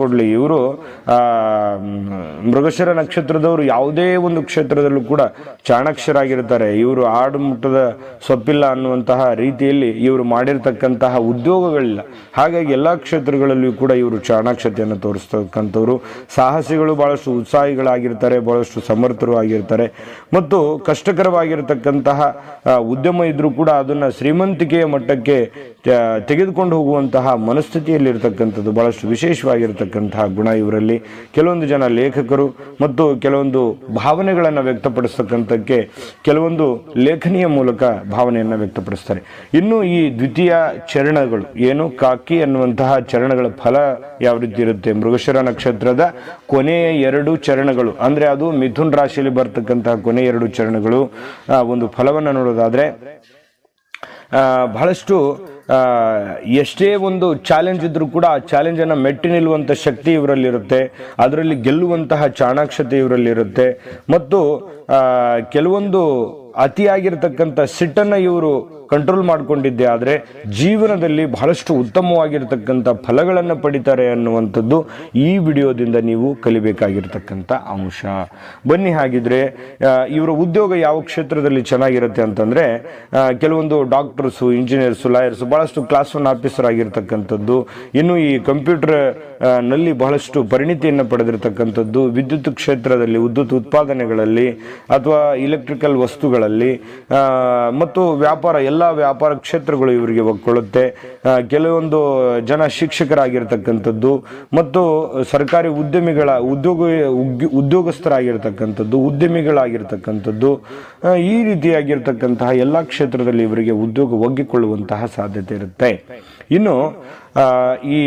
ಕೊಡಲಿ. ಇವರು ಮೃಗಶಿರ ನಕ್ಷತ್ರದವರು ಯಾವುದೇ ಒಂದು ಕ್ಷೇತ್ರದಲ್ಲೂ ಕೂಡ ಚಾಣಾಕ್ಷರಾಗಿರ್ತಾರೆ. ಇವರು ಆಡು ಮುಟ್ಟದ ಸೊಪ್ಪಿಲ್ಲ ಅನ್ನುವಂತಹ ರೀತಿಯಲ್ಲಿ ಇವರು ಮಾಡಿರ್ತಕ್ಕಂತಹ ಉದ್ಯೋಗಗಳಿಲ್ಲ. ಹಾಗಾಗಿ ಎಲ್ಲ ಕ್ಷೇತ್ರಗಳಲ್ಲಿಯೂ ಕೂಡ ಇವರು ಚಾಣಾಕ್ಷತೆಯನ್ನು ತೋರಿಸ್ತಕ್ಕಂಥವ್ರು. ಸಾಹಸಿಗಳು ಭಾಳಷ್ಟು ಉತ್ಸಾಹಿಗಳಾಗಿರ್ತಾರೆ, ಬಹಳಷ್ಟು ಸಮರ್ಥರು ಆಗಿರ್ತಾರೆ. ಮತ್ತು ಕಷ್ಟಕರವಾಗಿರತಕ್ಕಂತಹ ಉದ್ಯಮ ಇದ್ರೂ ಕೂಡ ಅದನ್ನ ಶ್ರೀಮಂತಿಕೆಯ ಮಟ್ಟಕ್ಕೆ ತೆಗೆದುಕೊಂಡು ಹೋಗುವಂತಹ ಮನಸ್ಥಿತಿಯಲ್ಲಿರ್ತಕ್ಕಂಥದ್ದು ಭಾಳಷ್ಟು ಬಹಳಷ್ಟು ವಿಶೇಷವಾಗಿರತಕ್ಕಂತಹ ಗುಣ ಇವರಲ್ಲಿ. ಕೆಲವೊಂದು ಜನ ಲೇಖಕರು ಮತ್ತು ಕೆಲವೊಂದು ಭಾವನೆಗಳನ್ನು ವ್ಯಕ್ತಪಡಿಸ್ತಕ್ಕಂಥಕ್ಕೆ ಕೆಲವೊಂದು ಲೇಖನಿಯ ಮೂಲಕ ಭಾವನೆಯನ್ನು ವ್ಯಕ್ತಪಡಿಸ್ತಾರೆ. ಇನ್ನು ಈ ದ್ವಿತೀಯ ಚರಣಗಳು ಏನು? ಕಾಕಿ ಅನ್ನುವಂತಹ ಚರಣಗಳ ಫಲ ಯಾವ ರೀತಿ ಇರುತ್ತೆ? ಮೃಗಶಿರ ನಕ್ಷತ್ರದ ಕೊನೆಯ ಎರಡು ಚರಣಗಳು. ಅಂದ್ರೆ ಅದು ಮಿಥುನ್ ರಾಶಿಯಲ್ಲಿ ಬರ್ತಕ್ಕಂತಹ ಕೊನೆಯ ಎರಡು ಚರಣಗಳು. ಒಂದು ಫಲವನ್ನು ನೋಡೋದಾದ್ರೆ ಬಹಳಷ್ಟು ಎಷ್ಟೇ ಒಂದು ಚಾಲೆಂಜ್ ಇದ್ದರೂ ಕೂಡ ಆ ಚಾಲೆಂಜ್ ಅನ್ನ ಮೆಟ್ಟಿ ನಿಲ್ಲುವಂತ ಶಕ್ತಿ ಇವರಲ್ಲಿರುತ್ತೆ. ಅದರಲ್ಲಿ ಗೆಲ್ಲುವಂತಹ ಚಾಣಾಕ್ಷತೆ ಇವರಲ್ಲಿರುತ್ತೆ. ಮತ್ತು ಕೆಲವೊಂದು ಅತಿಯಾಗಿರ್ತಕ್ಕಂಥ ಸಿಟ್ಟನ್ನ ಇವರು ಕಂಟ್ರೋಲ್ ಮಾಡಿಕೊಂಡಿದ್ದೆ, ಆದರೆ ಜೀವನದಲ್ಲಿ ಬಹಳಷ್ಟು ಉತ್ತಮವಾಗಿರ್ತಕ್ಕಂಥ ಫಲಗಳನ್ನು ಪಡಿತಾರೆ ಅನ್ನುವಂಥದ್ದು ಈ ವಿಡಿಯೋದಿಂದ ನೀವು ಕಲಿಬೇಕಾಗಿರ್ತಕ್ಕಂಥ ಅಂಶ. ಬನ್ನಿ ಹಾಗಿದ್ರೆ ಇವರ ಉದ್ಯೋಗ ಯಾವ ಕ್ಷೇತ್ರದಲ್ಲಿ ಚೆನ್ನಾಗಿರುತ್ತೆ ಅಂತಂದ್ರೆ ಕೆಲವೊಂದು ಡಾಕ್ಟರ್ಸು, ಇಂಜಿನಿಯರ್ಸು, ಲಾಯರ್ಸು ಬಹಳಷ್ಟು ಕ್ಲಾಸ್ ಒನ್ ಆಫೀಸರ್ ಆಗಿರ್ತಕ್ಕಂಥದ್ದು ಇನ್ನು ಈ ಕಂಪ್ಯೂಟರ್ನಲ್ಲಿ ಬಹಳಷ್ಟು ಪರಿಣಿತಿಯನ್ನು ಪಡೆದಿರತಕ್ಕಂಥದ್ದು, ವಿದ್ಯುತ್ ಕ್ಷೇತ್ರದಲ್ಲಿ, ವಿದ್ಯುತ್ ಉತ್ಪಾದನೆಗಳಲ್ಲಿ ಅಥವಾ ಇಲೆಕ್ಟ್ರಿಕಲ್ ವಸ್ತುಗಳಲ್ಲಿ ಮತ್ತು ವ್ಯಾಪಾರ ಎಲ್ಲ ವ್ಯಾಪಾರ ಕ್ಷೇತ್ರಗಳು ಇವರಿಗೆ ಒಗ್ಕೊಳ್ಳುತ್ತೆ ಕೆಲವೊಂದು ಜನ ಶಿಕ್ಷಕರಾಗಿರ್ತಕ್ಕಂಥದ್ದು ಮತ್ತು ಸರ್ಕಾರಿ ಉದ್ಯಮಿಗಳ ಉದ್ಯೋಗ ಉದ್ಯೋಗಸ್ಥರಾಗಿರ್ತಕ್ಕಂಥದ್ದು, ಉದ್ಯಮಿಗಳಾಗಿರ್ತಕ್ಕಂಥದ್ದು ಈ ರೀತಿಯಾಗಿರ್ತಕ್ಕಂತಹ ಎಲ್ಲ ಕ್ಷೇತ್ರದಲ್ಲಿ ಇವರಿಗೆ ಉದ್ಯೋಗ ಒಗ್ಗಿಕೊಳ್ಳುವಂತಹ ಸಾಧ್ಯತೆ ಇರುತ್ತೆ. ಇನ್ನು ಈ